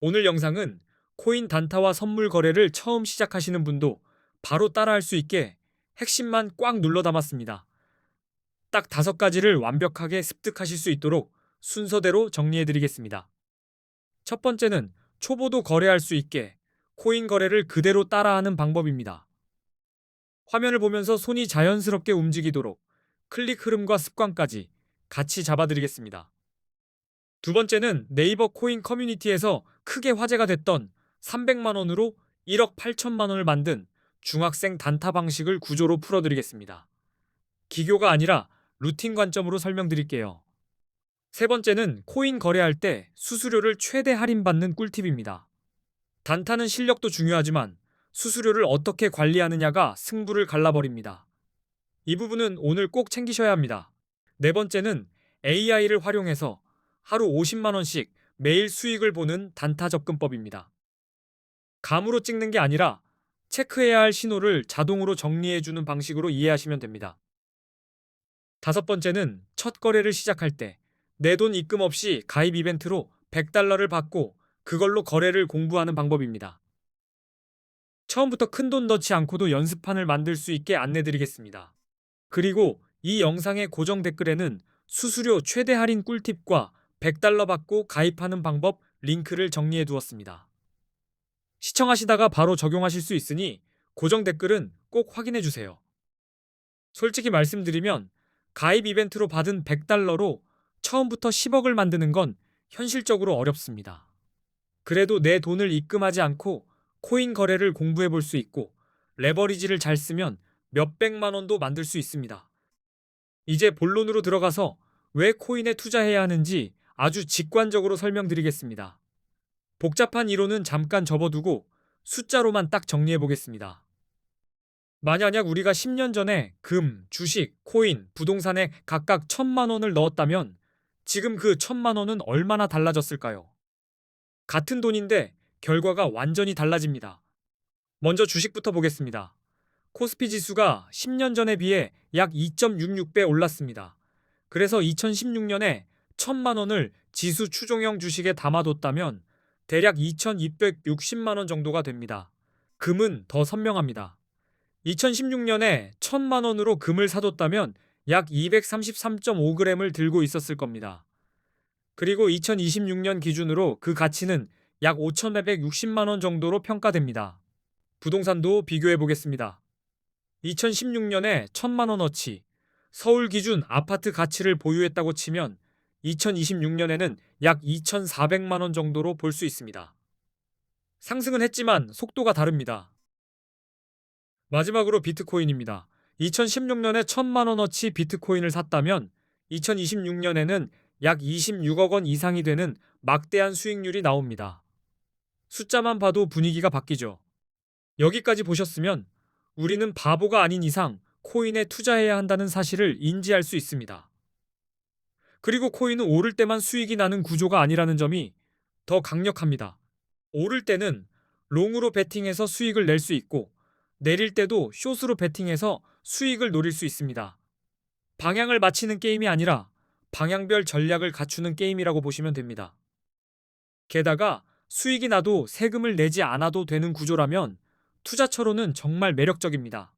오늘 영상은 코인 단타와 선물 거래를 처음 시작하시는 분도 바로 따라할 수 있게 핵심만 꽉 눌러 담았습니다. 딱 다섯 가지를 완벽하게 습득하실 수 있도록 순서대로 정리해 드리겠습니다. 첫 번째는 초보도 거래할 수 있게 코인 거래를 그대로 따라하는 방법입니다. 화면을 보면서 손이 자연스럽게 움직이도록 클릭 흐름과 습관까지 같이 잡아드리겠습니다. 두 번째는 네이버 코인 커뮤니티에서 크게 화제가 됐던 300만 원으로 1억 8천만 원을 만든 중학생 단타 방식을 구조로 풀어드리겠습니다. 기교가 아니라 루틴 관점으로 설명드릴게요. 세 번째는 코인 거래할 때 수수료를 최대 할인받는 꿀팁입니다. 단타는 실력도 중요하지만 수수료를 어떻게 관리하느냐가 승부를 갈라버립니다. 이 부분은 오늘 꼭 챙기셔야 합니다. 네 번째는 AI를 활용해서 하루 50만 원씩 매일 수익을 보는 단타 접근법입니다. 감으로 찍는 게 아니라 체크해야 할 신호를 자동으로 정리해주는 방식으로 이해하시면 됩니다. 다섯 번째는 첫 거래를 시작할 때 내 돈 입금 없이 가입 이벤트로 100달러를 받고 그걸로 거래를 공부하는 방법입니다. 처음부터 큰 돈 넣지 않고도 연습판을 만들 수 있게 안내드리겠습니다. 그리고 이 영상의 고정 댓글에는 수수료 최대 할인 꿀팁과 100달러 받고 가입하는 방법 링크를 정리해 두었습니다. 시청하시다가 바로 적용하실 수 있으니 고정 댓글은 꼭 확인해 주세요. 솔직히 말씀드리면 가입 이벤트로 받은 100달러로 처음부터 10억을 만드는 건 현실적으로 어렵습니다. 그래도 내 돈을 입금하지 않고 코인 거래를 공부해 볼 수 있고 레버리지를 잘 쓰면 몇백만 원도 만들 수 있습니다. 이제 본론으로 들어가서 왜 코인에 투자해야 하는지 아주 직관적으로 설명드리겠습니다. 복잡한 이론은 잠깐 접어두고 숫자로만 딱 정리해 보겠습니다. 만약 우리가 10년 전에 금, 주식, 코인, 부동산에 각각 천만 원을 넣었다면 지금 그 천만 원은 얼마나 달라졌을까요? 같은 돈인데 결과가 완전히 달라집니다. 먼저 주식부터 보겠습니다. 코스피 지수가 10년 전에 비해 약 2.66배 올랐습니다. 그래서 2016년에 천만 원을 지수 추종형 주식에 담아뒀다면 대략 2,260만 원 정도가 됩니다. 금은 더 선명합니다. 2016년에 천만 원으로 금을 사뒀다면 약 233.5g을 들고 있었을 겁니다. 그리고 2026년 기준으로 그 가치는 약 5,460만 원 정도로 평가됩니다. 부동산도 비교해 보겠습니다. 2016년에 천만 원어치 서울 기준 아파트 가치를 보유했다고 치면 2026년에는 약 2,400만 원 정도로 볼 수 있습니다. 상승은 했지만 속도가 다릅니다. 마지막으로 비트코인입니다. 2016년에 1천만 원어치 비트코인을 샀다면 2026년에는 약 26억 원 이상이 되는 막대한 수익률이 나옵니다. 숫자만 봐도 분위기가 바뀌죠. 여기까지 보셨으면 우리는 바보가 아닌 이상 코인에 투자해야 한다는 사실을 인지할 수 있습니다. 그리고 코인은 오를 때만 수익이 나는 구조가 아니라는 점이 더 강력합니다. 오를 때는 롱으로 베팅해서 수익을 낼 수 있고 내릴 때도 숏으로 베팅해서 수익을 노릴 수 있습니다. 방향을 맞히는 게임이 아니라 방향별 전략을 갖추는 게임이라고 보시면 됩니다. 게다가 수익이 나도 세금을 내지 않아도 되는 구조라면 투자처로는 정말 매력적입니다.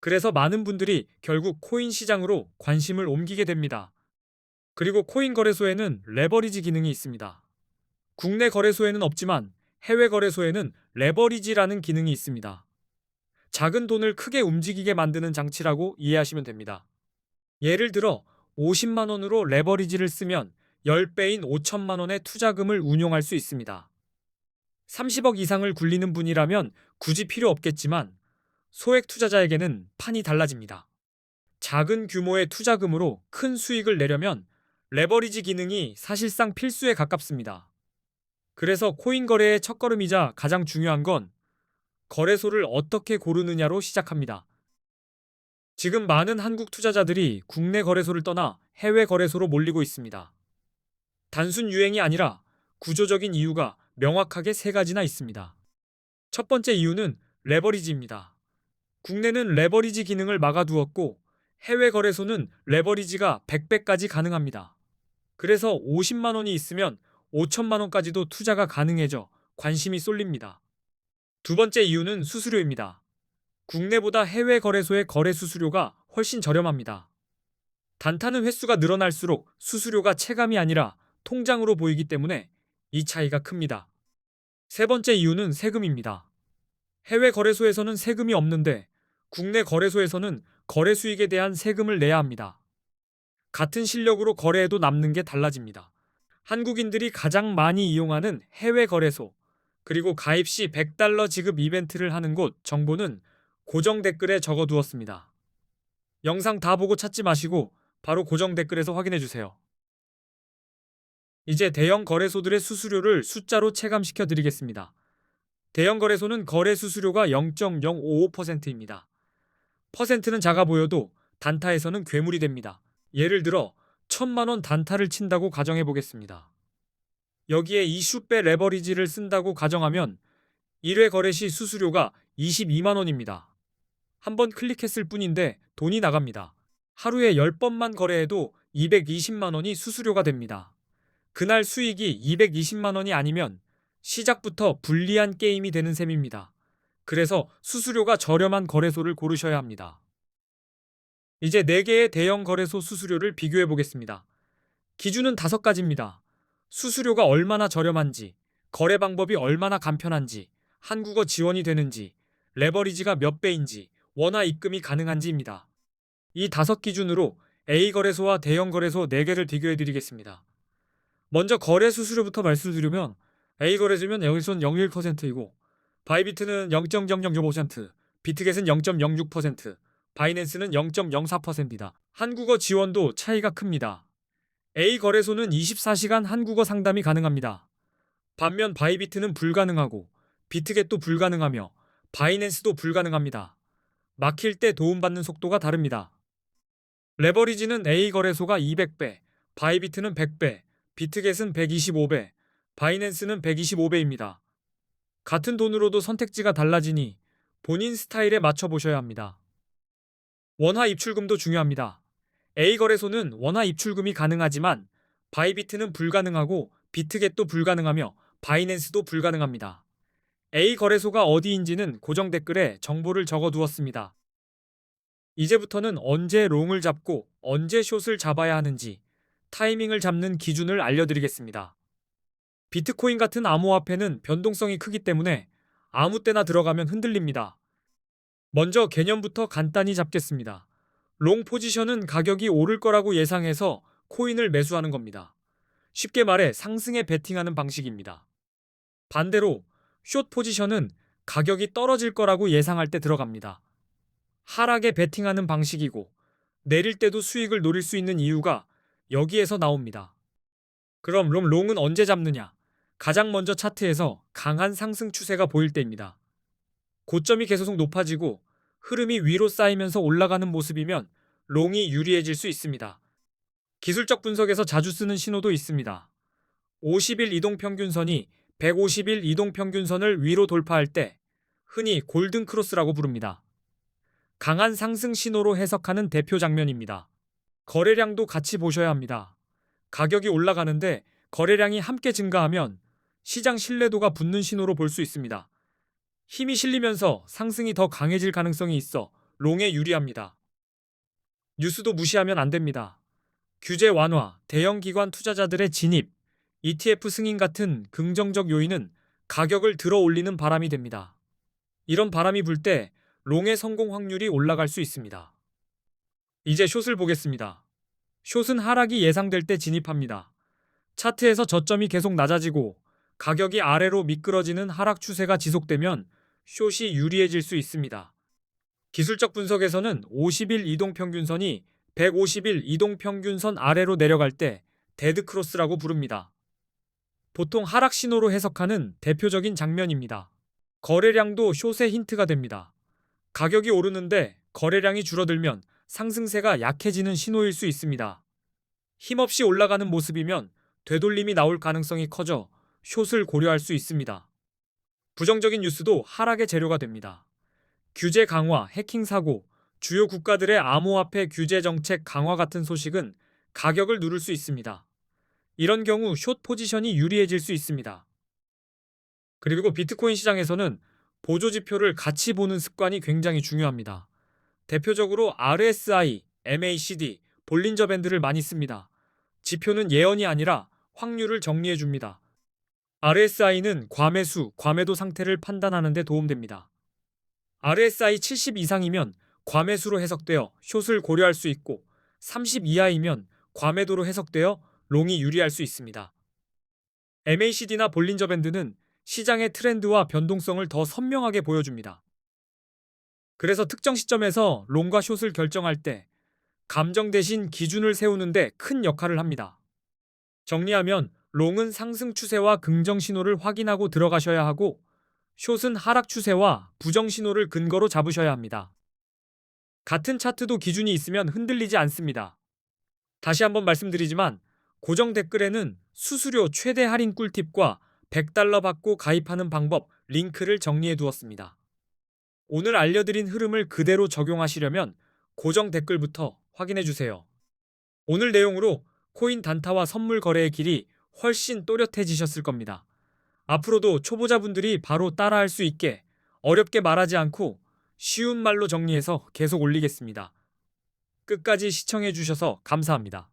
그래서 많은 분들이 결국 코인 시장으로 관심을 옮기게 됩니다. 그리고 코인 거래소에는 레버리지 기능이 있습니다. 국내 거래소에는 없지만 해외 거래소에는 레버리지라는 기능이 있습니다. 작은 돈을 크게 움직이게 만드는 장치라고 이해하시면 됩니다. 예를 들어 50만 원으로 레버리지를 쓰면 10배인 5천만 원의 투자금을 운용할 수 있습니다. 30억 이상을 굴리는 분이라면 굳이 필요 없겠지만 소액 투자자에게는 판이 달라집니다. 작은 규모의 투자금으로 큰 수익을 내려면 레버리지 기능이 사실상 필수에 가깝습니다. 그래서 코인 거래의 첫걸음이자 가장 중요한 건 거래소를 어떻게 고르느냐로 시작합니다. 지금 많은 한국 투자자들이 국내 거래소를 떠나 해외 거래소로 몰리고 있습니다. 단순 유행이 아니라 구조적인 이유가 명확하게 세 가지나 있습니다. 첫 번째 이유는 레버리지입니다. 국내는 레버리지 기능을 막아두었고 해외 거래소는 레버리지가 100배까지 가능합니다. 그래서 50만 원이 있으면 5천만 원까지도 투자가 가능해져 관심이 쏠립니다. 두 번째 이유는 수수료입니다. 국내보다 해외 거래소의 거래 수수료가 훨씬 저렴합니다. 단타는 횟수가 늘어날수록 수수료가 체감이 아니라 통장으로 보이기 때문에 이 차이가 큽니다. 세 번째 이유는 세금입니다. 해외 거래소에서는 세금이 없는데 국내 거래소에서는 거래 수익에 대한 세금을 내야 합니다. 같은 실력으로 거래해도 남는 게 달라집니다. 한국인들이 가장 많이 이용하는 해외 거래소, 그리고 가입 시 100달러 지급 이벤트를 하는 곳 정보는 고정 댓글에 적어 두었습니다. 영상 다 보고 찾지 마시고 바로 고정 댓글에서 확인해 주세요. 이제 대형 거래소들의 수수료를 숫자로 체감시켜 드리겠습니다. 대형 거래소는 거래 수수료가 0.055%입니다. 퍼센트는 작아 보여도 단타에서는 괴물이 됩니다. 예를 들어 천만 원 단타를 친다고 가정해 보겠습니다. 여기에 이슈배 레버리지를 쓴다고 가정하면 1회 거래 시 수수료가 22만 원입니다. 한 번 클릭했을 뿐인데 돈이 나갑니다. 하루에 10번만 거래해도 220만 원이 수수료가 됩니다. 그날 수익이 220만 원이 아니면 시작부터 불리한 게임이 되는 셈입니다. 그래서 수수료가 저렴한 거래소를 고르셔야 합니다. 이제 4개의 대형 거래소 수수료를 비교해 보겠습니다. 기준은 5가지입니다. 수수료가 얼마나 저렴한지, 거래 방법이 얼마나 간편한지, 한국어 지원이 되는지, 레버리지가 몇 배인지, 원화 입금이 가능한지입니다. 이 다섯 기준으로 A 거래소와 대형 거래소 4개를 비교해 드리겠습니다. 먼저 거래 수수료부터 말씀드리면 A 거래소면 여기서는 0.1%이고 바이비트는 0.0005%, 비트겟은 0.06%, 바이낸스는 0.04%입니다. 한국어 지원도 차이가 큽니다. A 거래소는 24시간 한국어 상담이 가능합니다. 반면 바이비트는 불가능하고 비트겟도 불가능하며 바이낸스도 불가능합니다. 막힐 때 도움받는 속도가 다릅니다. 레버리지는 A 거래소가 200배, 바이비트는 100배, 비트겟은 125배, 바이낸스는 125배입니다. 같은 돈으로도 선택지가 달라지니 본인 스타일에 맞춰 보셔야 합니다. 원화 입출금도 중요합니다. A 거래소는 원화 입출금이 가능하지만 바이비트는 불가능하고 비트겟도 불가능하며 바이낸스도 불가능합니다. A 거래소가 어디인지는 고정 댓글에 정보를 적어 두었습니다. 이제부터는 언제 롱을 잡고 언제 숏을 잡아야 하는지 타이밍을 잡는 기준을 알려드리겠습니다. 비트코인 같은 암호화폐는 변동성이 크기 때문에 아무 때나 들어가면 흔들립니다. 먼저 개념부터 간단히 잡겠습니다. 롱 포지션은 가격이 오를 거라고 예상해서 코인을 매수하는 겁니다. 쉽게 말해 상승에 베팅하는 방식입니다. 반대로 숏 포지션은 가격이 떨어질 거라고 예상할 때 들어갑니다. 하락에 베팅하는 방식이고 내릴 때도 수익을 노릴 수 있는 이유가 여기에서 나옵니다. 그럼 롬 롱은 언제 잡느냐? 가장 먼저 차트에서 강한 상승 추세가 보일 때입니다. 고점이 계속 높아지고 흐름이 위로 쌓이면서 올라가는 모습이면 롱이 유리해질 수 있습니다. 기술적 분석에서 자주 쓰는 신호도 있습니다. 50일 이동평균선이 150일 이동평균선을 위로 돌파할 때 흔히 골든 크로스라고 부릅니다. 강한 상승 신호로 해석하는 대표 장면입니다. 거래량도 같이 보셔야 합니다. 가격이 올라가는데 거래량이 함께 증가하면 시장 신뢰도가 붙는 신호로 볼 수 있습니다. 힘이 실리면서 상승이 더 강해질 가능성이 있어 롱에 유리합니다. 뉴스도 무시하면 안 됩니다. 규제 완화, 대형 기관 투자자들의 진입, ETF 승인 같은 긍정적 요인은 가격을 들어 올리는 바람이 됩니다. 이런 바람이 불 때 롱의 성공 확률이 올라갈 수 있습니다. 이제 숏을 보겠습니다. 숏은 하락이 예상될 때 진입합니다. 차트에서 저점이 계속 낮아지고 가격이 아래로 미끄러지는 하락 추세가 지속되면 숏이 유리해질 수 있습니다. 기술적 분석에서는 50일 이동평균선이 150일 이동평균선 아래로 내려갈 때 데드크로스라고 부릅니다. 보통 하락 신호로 해석하는 대표적인 장면입니다. 거래량도 숏의 힌트가 됩니다. 가격이 오르는데 거래량이 줄어들면 상승세가 약해지는 신호일 수 있습니다. 힘없이 올라가는 모습이면 되돌림이 나올 가능성이 커져 숏을 고려할 수 있습니다. 부정적인 뉴스도 하락의 재료가 됩니다. 규제 강화, 해킹 사고, 주요 국가들의 암호화폐 규제 정책 강화 같은 소식은 가격을 누를 수 있습니다. 이런 경우 숏 포지션이 유리해질 수 있습니다. 그리고 비트코인 시장에서는 보조 지표를 같이 보는 습관이 굉장히 중요합니다. 대표적으로 RSI, MACD, 볼린저 밴드를 많이 씁니다. 지표는 예언이 아니라 확률을 정리해 줍니다. RSI는 과매수, 과매도 상태를 판단하는 데 도움됩니다. RSI 70 이상이면 과매수로 해석되어 숏을 고려할 수 있고 30 이하이면 과매도로 해석되어 롱이 유리할 수 있습니다. MACD나 볼린저 밴드는 시장의 트렌드와 변동성을 더 선명하게 보여줍니다. 그래서 특정 시점에서 롱과 숏을 결정할 때 감정 대신 기준을 세우는데 큰 역할을 합니다. 정리하면 롱은 상승 추세와 긍정 신호를 확인하고 들어가셔야 하고 숏은 하락 추세와 부정 신호를 근거로 잡으셔야 합니다. 같은 차트도 기준이 있으면 흔들리지 않습니다. 다시 한번 말씀드리지만 고정 댓글에는 수수료 최대 할인 꿀팁과 100달러 받고 가입하는 방법 링크를 정리해 두었습니다. 오늘 알려드린 흐름을 그대로 적용하시려면 고정 댓글부터 확인해 주세요. 오늘 내용으로 코인 단타와 선물 거래의 길이 훨씬 또렷해지셨을 겁니다. 앞으로도 초보자분들이 바로 따라할 수 있게 어렵게 말하지 않고 쉬운 말로 정리해서 계속 올리겠습니다. 끝까지 시청해 주셔서 감사합니다.